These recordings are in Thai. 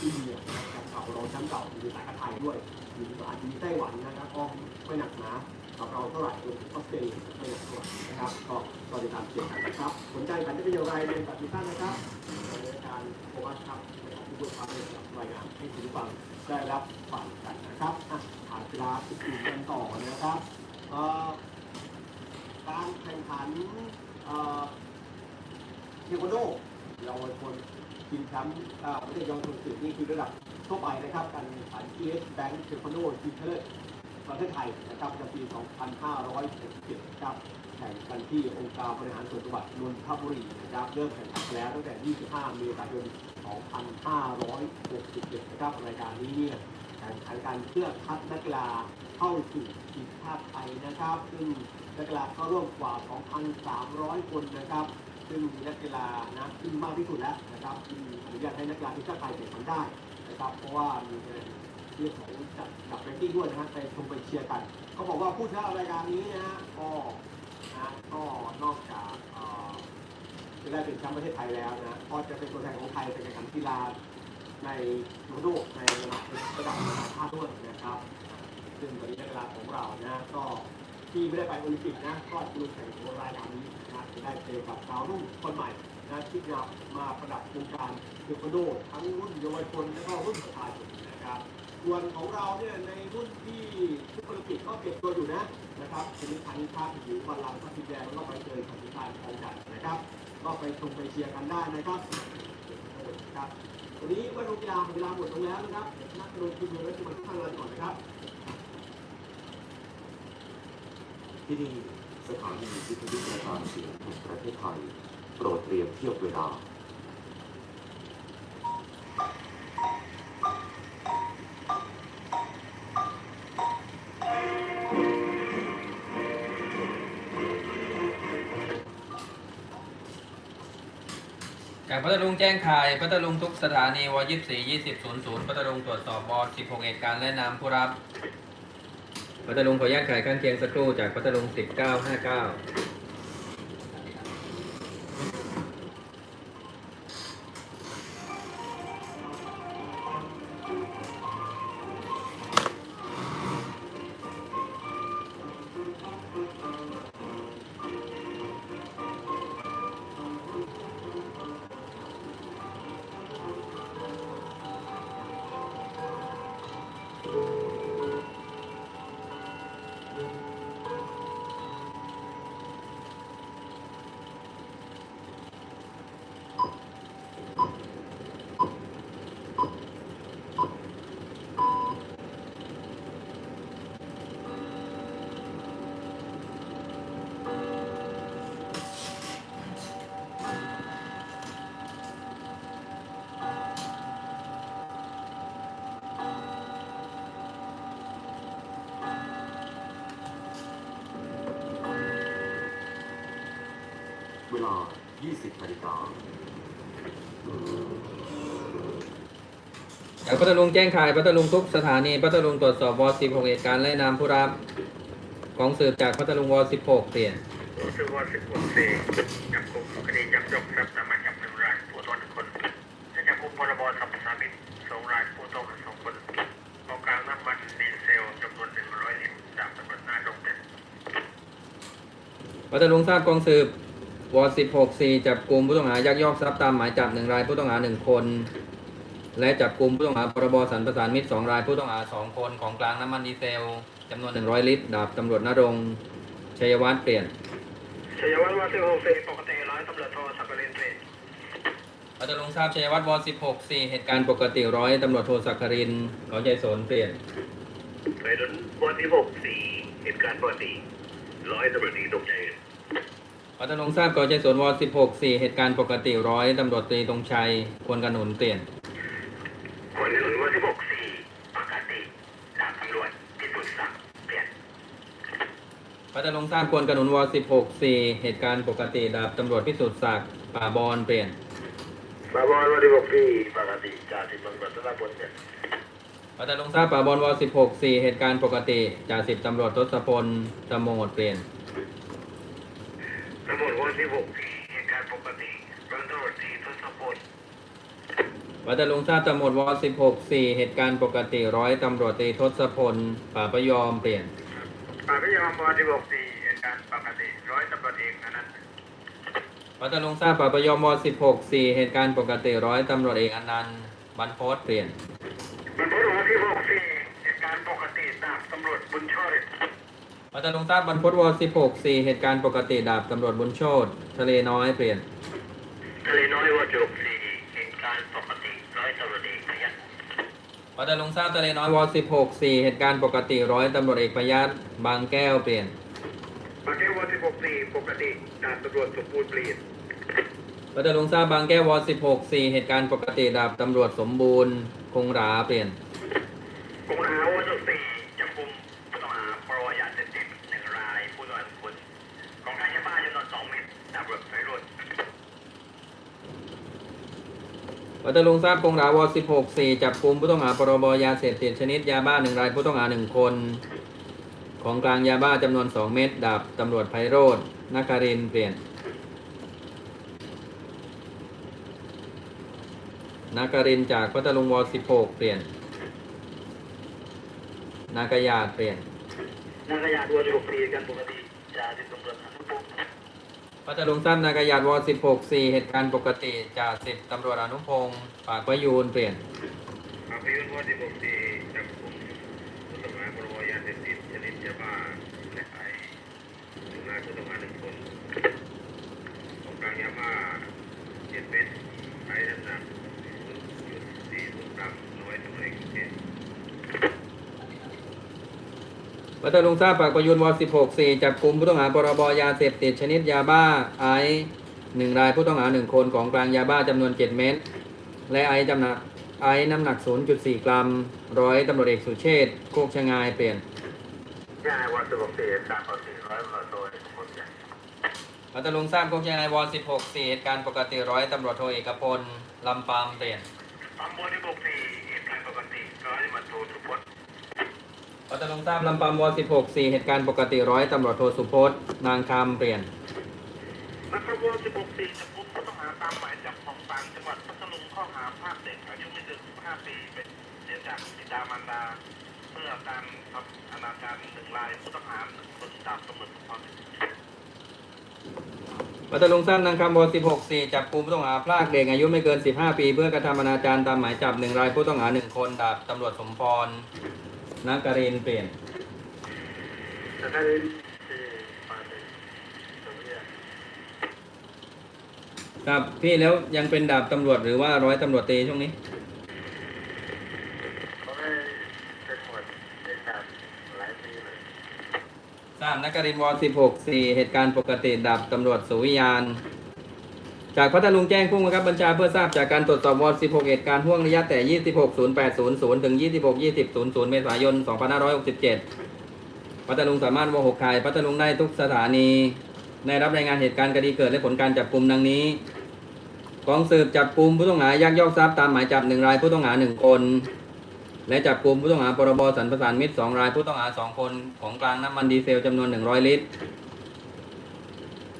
ด้านของอินเดียนะครับเก่ารองแชมป์เก่ามีสายกรไทยด้วยมีออาจจะมีไต้หวันนะครับก็ไม่หนักหนากับเราเท่าไหร่รวมถึงออสเตรเลียไม่หนักเท่าไหร่นะครับก็ก็ติดตามเชียร์กันนะครับสนใจกันจะเป็นอย่างไรเรียนกับทุกท่านนะครับในการโฟกัสครับในะครับทุกคนครับในรายงานให้คุณผู้ฟังได้รับฟังกันนะครับอะผ่านกีฬาอื่นๆกันต่อนะครับการแข่งขันเทควันโดเยาวชน ทีมแชมป์อ่าประเทศเยาวชนสื่อนี่คือระดับทั่วไปนะครับการแข่งขัน ES Bank เทควันโดทีมชาติประเทศไทยนะครับประจำปี 2567นะครับแข่งกันที่องค์การบริหารส่วนจังหวัดนนทบุรีนะครับเริ่มแข่งขันแล้วตั้งแต่ 25 เมษายน 2567นะครับรายการนี้เนี่ยแข่งขันกันเพื่อคัดนักกีฬาเข้าสู่ทีมชาติไทยนะครับ ซึ่งนักกีฬาเข้าร่วมกว่า 2,300 คนนะครับ ซึ่งมีนักกีฬานะขึ้นมากที่สุดแล้วนะครับที่อนุญาตให้นักกีฬาทีมชาติไทยแข่งขันได้นะครับ เพราะว่ามีเรื่องของจัดจับแรงกิ้งด้วยนะฮะไปชมไปเชียร์กันเขาบอกว่าผู้ชนะรายการนี้นะฮะก็นะก็นอกจากเอ่อจะได้เป็นแชมป์ประเทศไทยแล้วนะก็จะเป็นตัวแทนของไทยไปแข่งขันกีฬาในโนโดในระดับระดับนานาชาติด้วยนะครับ ซึ่งตอนนี้นักกีฬาของเรานะก็ ที่ไม่ได้ไปโอลิมปิกนะก็จะลงแข่งในรายการนี้นะจะได้เจอกับดาวรุ่งคนใหม่นะที่จะมาประดับวงการเทควันโดทั้งรุ่นเยาวชนและก็รุ่นประชาชนนะครับส่วนของเราเนี่ยในรุ่นที่ทุกโอลิมปิกก็เก็บตัวอยู่นะนะครับชนิดพันธุ์ชาติหรือบอลลังก์พัทยาแล้วก็ไปเจอกับพิธานทองจันนะครับ ก็ไปชมไปเชียร์กันได้นะครับครับวันนี้วันลงกีฬาเวลาหมดลงแล้วนะครับนักลงทุนและทุกคนข้างลาก่อนนะครับ ที่นี่สถานีวิทยุกระจายเสียงแห่งประเทศไทย โปรดเตรียมเทียบเวลาจากพัทลุงแจ้งข่ายพัทลุงทุกสถานีว24 20 00พัทลุงตรวจสอบว16เหตุการณ์และนามผู้รับ พัทลุงขออนุญาตขายข้างเคียงสักครู่จากพัทลุง1959 พัทลุงแจ้งข่ายพัทลุงทุกสถานีพัทลุงตรวจสอบว16เหตุการณ์และนามผู้รับของสืบจากพัทลุงว16เปลี่ยนรู้สึกว่าสิบหกสี่จับกลุ่มคดียักยอกทรัพย์นำมาจับหนึ่งรายผู้ต้องหนึ่งคนและจับกลุ่มพรบสัมปทานมิตรสองรายผู้ต้องสองคนกองกลางน้ำมันดีเซลจำนวนหนึ่งร้อยลิตรจากตำรวจหน้าดงเด่นพัทลุงทราบกองสืบว16 4จับกลุ่มผู้ต้องหายักยอกทรัพย์ตามหมายจับหนึ่งรายผู้ต้องหาหนึ่งคน และจับกลุ่มผู้ต้องหาพรบสรรพสานมิตรสองรายผู้ต้องหาสองคนของกลางน้ำมันดีเซลจำนวน 100 ลิตร ดาบตำรวจนรงค์ชัยวัฒน์เปลี่ยนชัยวัฒน์วาสิบหกสี่ปกติร้อยตำรวจโทสักกรินทร์พัทลุงทราบชัยวัฒน์ว16 4เหตุการณ์ปกติร้อยตำรวจโทสักครินทร์เขาใจสนเปลี่ยนไปรุ่นวันที่หกสี่เหตุการณ์ปกติร้อยตำรวจตีตกใจพัทลุงทราบกอใจสนว16 4เหตุการณ์ปกติร้อยตำรวจตรีตรงชัยควรกระหนุนเปลี่ยนวันที่รุ่นวันที่หกสี่ปกติดาบตำรวจพิสุทธิ์ศักดิ์เปลี่ยน พัทลุงทราบควรกระหนุนว16 4เหตุการณ์ปกติดาบตำรวจพิสุทธิ์ศักดิ์ป่าบอนเปลี่ยนมาบอลวันที่หกสี่ปกติจ่าสิบตำรวจธนพลเนี่ยพัทลุงทราบป่าบอนว16 4เหตุการณ์ปกติจ่าสิบตำรวจทศพลตะโมดเปลี่ยนตำรวจวันที่หกสี่เหตุการณ์ปกติร้อยตำรวจตีทศพลพัทลุงทราบตำรวจว16 4เหตุการณ์ปกติร้อยตำรวจตรีทศพลป่าประยอมเปลี่ยน ปากพยอมวันที่หกสี่เหตุการณ์ปกติร้อยตำรวจเอกอนันต์พัทลุงทราบป่าประยอมว16 4เหตุการณ์ปกติร้อยตำรวจเอกอนันต์บรรพตเปลี่ยนมันพูดวันที่หกสี่เหตุการณ์ปกติดาบตำรวจบุญช่วยพัทลุงทราบบรรพตว16 4เหตุการณ์ปกติดาบตำรวจบุญโชตทะเลน้อยเปลี่ยนทะเลน้อยวันที่หกสี่เหตุการณ์ปกติร้อยตำรวจเอก พยัญชนะพัทลุงทราบทะเลน้อยว16 4เหตุการณ์ปกติร้อยตำรวจเอกประยัดบางแก้วเปลี่ยนปากแก้ววันที่หกสี่ปกติดาบตำรวจสมบูรณ์เปลี่ยนพัทลุงทราบบางแก้วว16 4เหตุการณ์ปกติดาบตำรวจสมบูรณ์คงหราเปลี่ยนกงหาวันที่สี่จับกุมผู้ต้องหาปรยาเสพติดหนึ่งรายผู้ต้องหาคนของการยาบ้าจำนวนสองเม็ดดาบตำรวจไพโรจน์ พัทลุงทราบคงราว16 4 จับกุมผู้ต้องหาปรบยาเสพติดชนิดยาบ้าหนึ่งรายผู้ต้องหาหนึ่งคน ของกลางยาบ้าจำนวน 2 เม็ดดาบตำรวจไพโรจน์นครินเปลี่ยนนากการินจากพัทลุงว16 เปลี่ยนนากยาเปลี่ยนนากยาวันที่หกสี่กันปกติจาสิบตำรวจอนุพงศ์ พัทลุงสั้นนากายาดวอ16 4 เหตุการณ์ปกติจากสิบตำรวจอนุพงศ์ปากประยูนเปลี่ยนภาพยนตร์วันที่หกสี่จับกลุ่มผู้ต้องหาปรยาเสพติดชนิดยาบ้าและไอหนึ่งรายผู้ต้องหาหนึ่งคนของกลางยาบ้าเจ็ดเม็ดไอน้ำหนักจุดสี่ศูนย์กรัมร้อยตำรวจเอกเจ็ด พัทลุงทราบปากประยุนว16 4จับกุมผู้ต้องหาปรบยาเสพติดชนิดยาบ้าไอซ์หนึ่งรายผู้ต้องหาหนึ่งคนของกลางยาบ้าจำนวน7เม็ดและไอซ์จำหนักไอซ์น้ำหนัก 0.4 กรัม ร้อยตำรวจเอกสุเชษฐ์โคกชงายเปลี่ยนยาวันที่หกสี่สามสี่ร้อยโดยคนเนี่ยพัทลุงทราบโคกชงายว16 4เหตุการณ์ปกติร้อยตำรวจโทเอกพลลำปามเปลี่ยนตำบลที่หกสี่เหตุการณ์ปกติร้อยมันโทสุพจน์ พัทลุงทราบลำปาม16 4 เหตุการณ์ปกติร้อยตำรวจโทสุพจน์นางคำเปลี่ยนนักขบวนที่หกสี่จับกุมผู้ต้องหาตามหมายจับของศาลจังหวัดพัทลุงข้อหาภาคเด็กอายุไม่เกิน15ปีเป็นเสียจากบิดามารดาเพื่อการทำอนาจารหนึ่งรายผู้ต้องหาหนึ่งคนดาบตำรวจภูธรพัทลุงทราบนางคำว16 4 จับกุมผู้ต้องหาพรากเด็กอายุไม่เกิน 15 ปี เพื่อกระทำอนาจารตามหมายจับหนึ่งรายผู้ต้องหาหนึ่งคนดาบตำรวจสมพร นากรินทร์เปลี่ยนแต่ถ้าเป็นที่มาเป็นตรงนี้ครับพี่แล้วยังเป็นดาบตำรวจหรือว่าร้อยตำรวจเตช่วงนี้เขาให้เป็นหมวดเป็นดาบหลายปียทราบนักการินทร์ว16 4เหตุการณ์ปกติดาบตำรวจสุวิยาน จากพัทลุงแจ้งผู้บังคับบัญชาเพื่อทราบจากการตรวจสอบว16 เหตุการณ์ห่วงระยะแต่ 260800 ถึง 262000 เมษายน 2567 พัทลุงสามารถวอ6ขายพัทลุงได้ทุกสถานี ได้รับรายงานเหตุการณ์คดีเกิดและผลการจับกลุ่มดังนี้กองสืบจับกลุ่มผู้ต้องหายักยอกทรัพย์ตามหมายจับหนึ่งรายผู้ต้องหาหนึ่งคน และจับกลุ่มผู้ต้องหาปรบสรรพสานมิตรสองรายผู้ต้องหาสองคนของกลางน้ำมันดีเซลจำนวน100ลิตร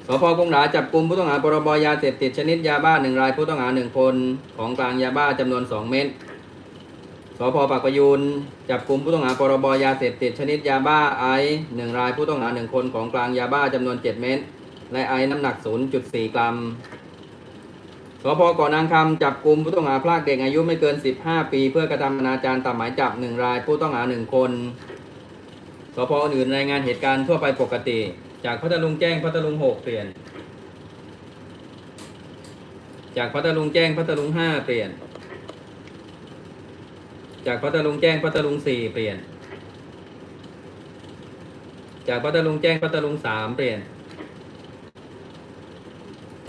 สพกงหราจับกลุ่มผู้ต้องหาปรบยาเสพติดชนิดยาบ้าหนึ่งรายผู้ต้องหาหนึ่งคนของกลางยาบ้าจำนวน2เม็ดสพปากประยูนจับกลุ่มผู้ต้องหาปรบยาเสพติดชนิดยาบ้าไอซ์หนึ่งรายผู้ต้องหาหนึ่งคนของกลางยาบ้าจำนวน7เม็ดและไอน้ำหนัก 0.4 กรัมสพเกาะนางคำจับกลุ่มผู้ต้องหาพรากเด็กอายุไม่เกิน 15 ปี เพื่อกระทำอนาจารตามหมายจับ1รายผู้ต้องหา1คนสพอื่นรายงานเหตุการณ์ทั่วไปปกติ จากพัทลุงแจ้งพัทลุง6เปลี่ยน จากพัทลุงแจ้งพัทลุง5เปลี่ยน จากพัทลุงแจ้งพัทลุง4เปลี่ยน จากพัทลุงแจ้งพัทลุง3เปลี่ยน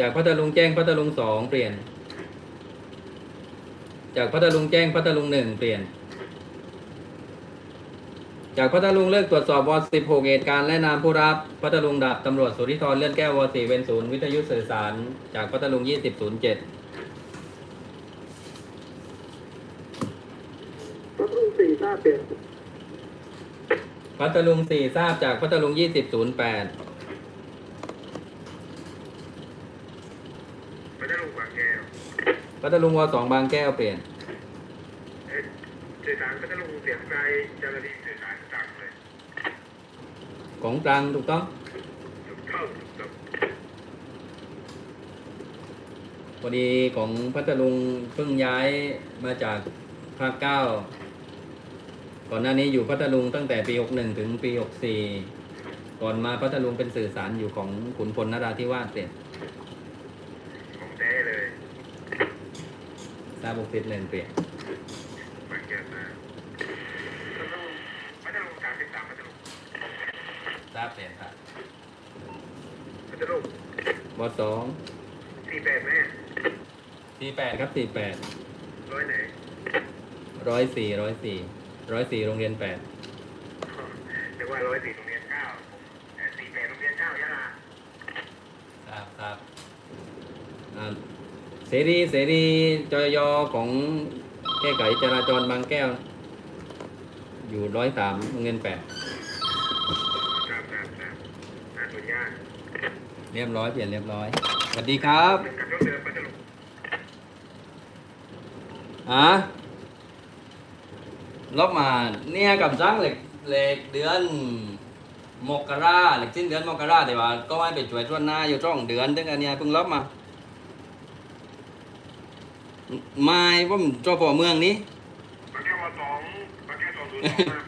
จากพัทลุงแจ้งพัทลุงสองเปลี่ยน จากพัทลุงแจ้งพัทลุงหนึ่งเปลี่ยน จากพัทลุงเลิกตรวจสอบวสิบหกเหตุการณ์และนามผู้รับ พัทลุงดาบตำรวจสุริธรเลื่อนแก้ววสี่เวนศูนย์วิทยุสื่อสาร จากพัทลุงยี่สิบศูนย์เจ็ดรถรุ่งสี่ทราบเปลี่ยนพัทลุงสี่ทราบจากพัทลุงยี่สิบศูนย์แปดพัทลุงบางแก้วพัทลุงวสองบางแก้วเปลี่ยน เอ๊ะสื่อสารพัทลุงเสียงใจเจ้าหน้าที่สื่อสารต่างเลย ของกลางถูกต้องถูกต้องถูกต้องพอดีของพัทลุงเพิ่งย้ายมาจากภาคเก้าก่อนหน้านี้อยู่พัทลุงตั้งแต่ปี 61 ถึงปี 64 ก่อนมาพัทลุงเป็นสื่อสารอยู่ของขุนพลนราธิวาสเสร็จของแท้เลยทราบบุกติดเลนเปลี่ยน บางแก้วนะพัทลุงพัทลุงสามสิบสามพัทลุง ทราบเปลี่ยนครับพัทลุงวสองสี่แปดแม่สี่แปดครับสี่แปดร้อยไหนร้อยสี่ร้อยสี่ร้อยสี่โรงเรียนแปดเรียกว่าร้อยสี่โรงเรียนเก้าแต่สี่แปดโรงเรียนเก้ายะลาทราบครับอ่าเสรีเสรีจอยของแก้ไขจราจรบางแก้ว อยู่ร้อยสามโรงเรียนแปด ครับครับครับอ่านผลงาน เรียบร้อยเปลี่ยนเรียบร้อยสวัสดีครับหนึ่งกับรถเดิมพัทลุงอะลบมาเนี่ยกับจ้างเหล็กเหล็กเดือนมกราเหล็กสิ้นเดือนมกราแต่ว่าก็ไม่ไปช่วยช่วนหน้าอยู่ช่องเดือนถึงอันเนี้ยเพิ่งลบมาไม่ว่ามันจอปอเมืองนี้างแก้วว่องบางแก้วสองนย์สองห้